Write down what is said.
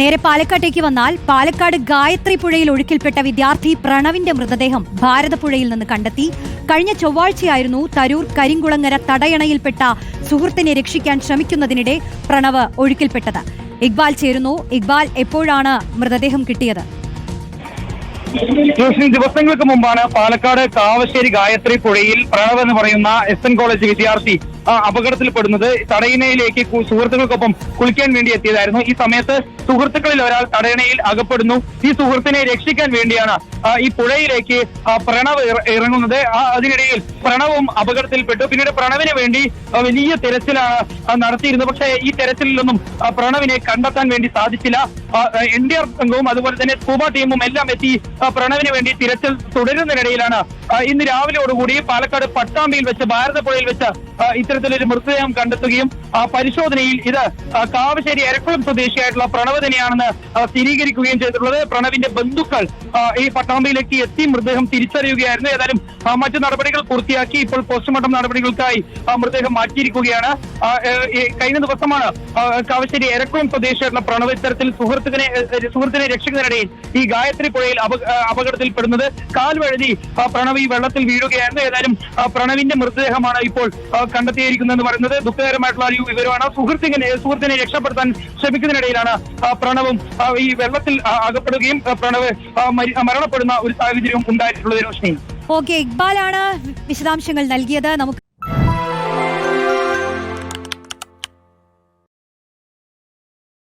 നേരെ പാലക്കാട്ടേക്ക് വന്നാൽ പാലക്കാട് ഗായത്രി പുഴയിൽ ഒഴുക്കിൽപ്പെട്ട വിദ്യാർത്ഥി പ്രണവിന്റെ മൃതദേഹം ഭാരതപ്പുഴയിൽ നിന്ന് കണ്ടെത്തി. കഴിഞ്ഞ ചൊവ്വാഴ്ചയായിരുന്നു തരൂർ കരിങ്കുളങ്ങര തടയണയിൽപ്പെട്ട സുഹൃത്തിനെ രക്ഷിക്കാൻ ശ്രമിക്കുന്നതിനിടെ പ്രണവ് ഒഴുക്കിൽപ്പെട്ടത്. ഇക്ബാൽ ചേരുന്നു. ഇക്ബാൽ എപ്പോഴാണ് മൃതദേഹം കിട്ടിയത്? ജോസ്ലി ദിവസങ്ങൾക്ക് മുമ്പാണ് പാലക്കാട് കാവശ്ശേരി ഗായത്രി പുഴയിൽ പ്രണവ് എന്ന് പറയുന്ന എസ് എൻ കോളേജ് വിദ്യാർത്ഥി അപകടത്തിൽപ്പെടുന്നത് തടയണയിലേക്ക് സുഹൃത്തുക്കൾക്കൊപ്പം കുളിക്കാൻ വേണ്ടി എത്തിയതായിരുന്നു. ഈ സമയത്ത് സുഹൃത്തുക്കളിൽ ഒരാൾ തടയണയിൽ അകപ്പെടുന്നു. ഈ സുഹൃത്തിനെ രക്ഷിക്കാൻ വേണ്ടിയാണ് ഈ പുഴയിലേക്ക് പ്രണവ് ഇറങ്ങുന്നത്. അതിനിടയിൽ പ്രണവും അപകടത്തിൽപ്പെട്ടു. പിന്നീട് പ്രണവിന് വേണ്ടി വലിയ തിരച്ചിലാണ് നടത്തിയിരുന്നു. നടത്തിയിരുന്നത് പക്ഷേ ഈ തെരച്ചിലൊന്നും പ്രണവിനെ കണ്ടെത്താൻ വേണ്ടി സാധിച്ചില്ല. എൻ ഡി ആർ സംഘവും അതുപോലെ തന്നെ സ്കൂബ ടീമും എല്ലാം എത്തി പ്രണവിന് വേണ്ടി തിരച്ചിൽ തുടരുന്നതിനിടയിലാണ് ഇന്ന് രാവിലെയോടുകൂടി പാലക്കാട് പട്ടാമ്പിയിൽ വെച്ച് ഭാരതപ്പുഴയിൽ വെച്ച് ഇത്തരത്തിലൊരു മൃതദേഹം കണ്ടെത്തുകയും പരിശോധനയിൽ ഇത് കാവശ്ശേരി എരക്കുളം സ്വദേശിയായിട്ടുള്ള പ്രണവ് തന്നെയാണെന്ന് സ്ഥിരീകരിക്കുകയും ചെയ്തിട്ടുള്ളത് പ്രണവിന്റെ ബന്ധുക്കൾ ഈ പട്ടാമ്പിയിലേക്ക് എത്തി മൃതദേഹം തിരിച്ചറിയുകയായിരുന്നു. ഏതായാലും മറ്റ് നടപടികൾ പൂർത്തിയാക്കി ഇപ്പോൾ പോസ്റ്റ്മോർട്ടം നടപടികൾക്കായി മൃതദേഹം മാറ്റിയിരിക്കുകയാണ്. കഴിഞ്ഞ ദിവസമാണ് കാവശ്ശേരി എരക്കുളം സ്വദേശിയായിട്ടുള്ള പ്രണവ് ഇത്തരത്തിൽ സുഹൃത്തിനെ സുഹൃത്തിനെ രക്ഷിക്കുന്നതിനിടയിൽ ഈ ഗായത്രി പുഴയിൽ അപകടത്തിൽ പെടുന്നത് അപകടത്തിൽപ്പെടുന്നത്. കാൽ വഴുതി പ്രണവ് ഈ വെള്ളത്തിൽ വീഴുകയായിരുന്നു. ഏതായാലും പ്രണവിന്റെ മൃതദേഹമാണ് ഇപ്പോൾ കണ്ടെത്തിയിരിക്കുന്നതെന്ന് പറയുന്നത് ദുഃഖകരമായിട്ടുള്ള ഒരു വിവരമാണ്. സുഹൃത്തിനെ സുഹൃത്തിനെ രക്ഷപ്പെടുത്താൻ ശ്രമിക്കുന്നതിനിടയിലാണ് പ്രണവും ഈ വെള്ളത്തിൽ അകപ്പെടുകയും പ്രണവ് മരണപ്പെടുന്ന ഒരു സാഹചര്യം ഉണ്ടായിട്ടുള്ളത് രോഷ്നി. ഓക്കെ ഇക്ബാലാണ് വിശദാംശങ്ങൾ നൽകിയത്. നമുക്ക്